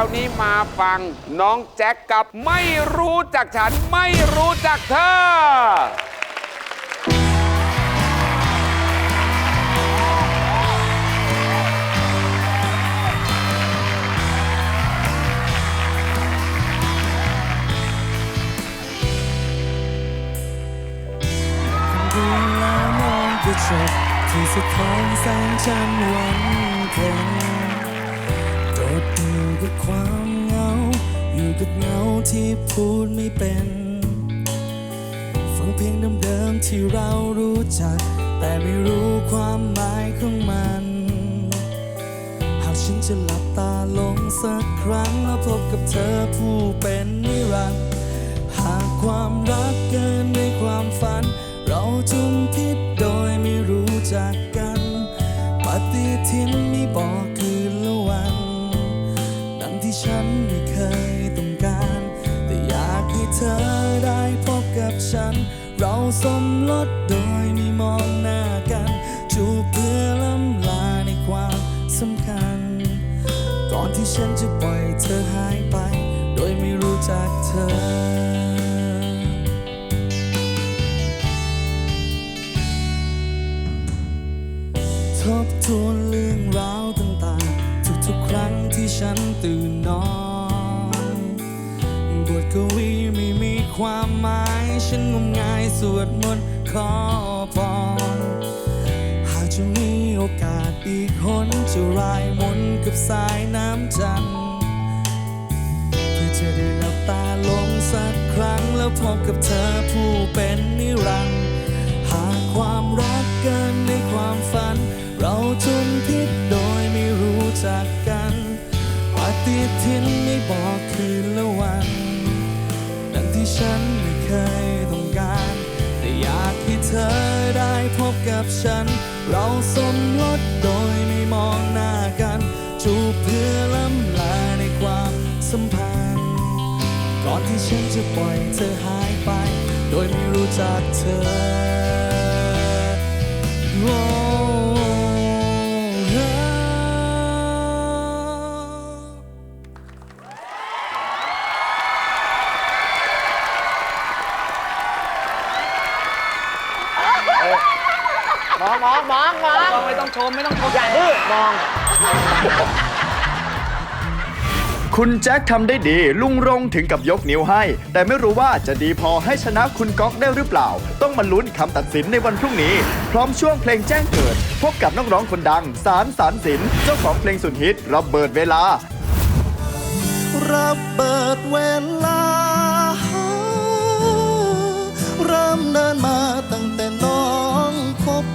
ราวนี้มาฟังน้องแจ็คกับไม่รู้จักฉันไม่รู้จักเธอดูแลมองกระจกที่สะท้อนแสงจันทร์วัน ที่พูดไม่เป็น ฟังเพลงเดิมๆที่เรารู้จัก แต่ไม่รู้ความหมายของมัน หากฉันจะหลับตาลงสักครั้งแล้วพบกับเธอผู้เป็นนิรันดร์หากความรักเกินในความฝัน เราจุมพิษโดยไม่รู้จักกัน ปฏิทินไม่บอกคืนละวันดังที่ฉันไม่ เราสมรสโดยไม่มองหน้ากัน จูบเพื่อล้ำลาในความสำคัญ ก่อนที่ฉันจะปล่อยเธอหายไป โดยไม่รู้จักเธอทบทวนเรื่องราวต่างๆ ทุกๆครั้งที่ฉันตื่นนอน บทกวีไม่มี ความหมายฉันงมงายสวดมนต์ขอพรหากจะมีโอกาสอีกหนจะรายมนต์กับสายน้ำจันทร์เพื่อจะได้หลับตาลงสักครั้งแล้วพบกับเธอผู้เป็นนิรันดร์หากความรักเกินในความฝัน เราจุมพิษโดยไม่รู้จักกันปฏิทินไม่บอกคืน ฉันไม่เคยต้องการ แต่อยากให้เธอได้พบกับฉัน เราสมรสโดยไม่มองหน้ากัน จูบเพื่อล้ำลาในความสัมพันธ์ ก่อนที่ฉันจะปล่อยเธอหายไป โดยไม่รู้จักเธอ มองมองมองมองไม่ต้องชมไม่ต้องชมอย่าดื้อมอง คุณแจ็คทำได้ดี ลุงรงถึงกับยกนิ้วให้ แต่ไม่รู้ว่าจะดีพอให้ชนะคุณก๊อกได้หรือเปล่า ต้องมาลุ้นคำตัดสินในวันพรุ่งนี้ พร้อมช่วงเพลงแจ้งเกิด พบกับนักร้องคนดัง สารสารสิน เจ้าของเพลงสุดฮิตระเบิดเวลา ระเบิดเวลา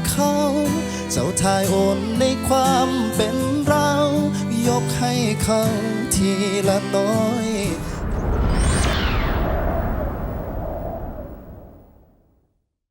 เขา เจ้าทายโอนในความเป็นเรา ยกให้เขาทีละน้อย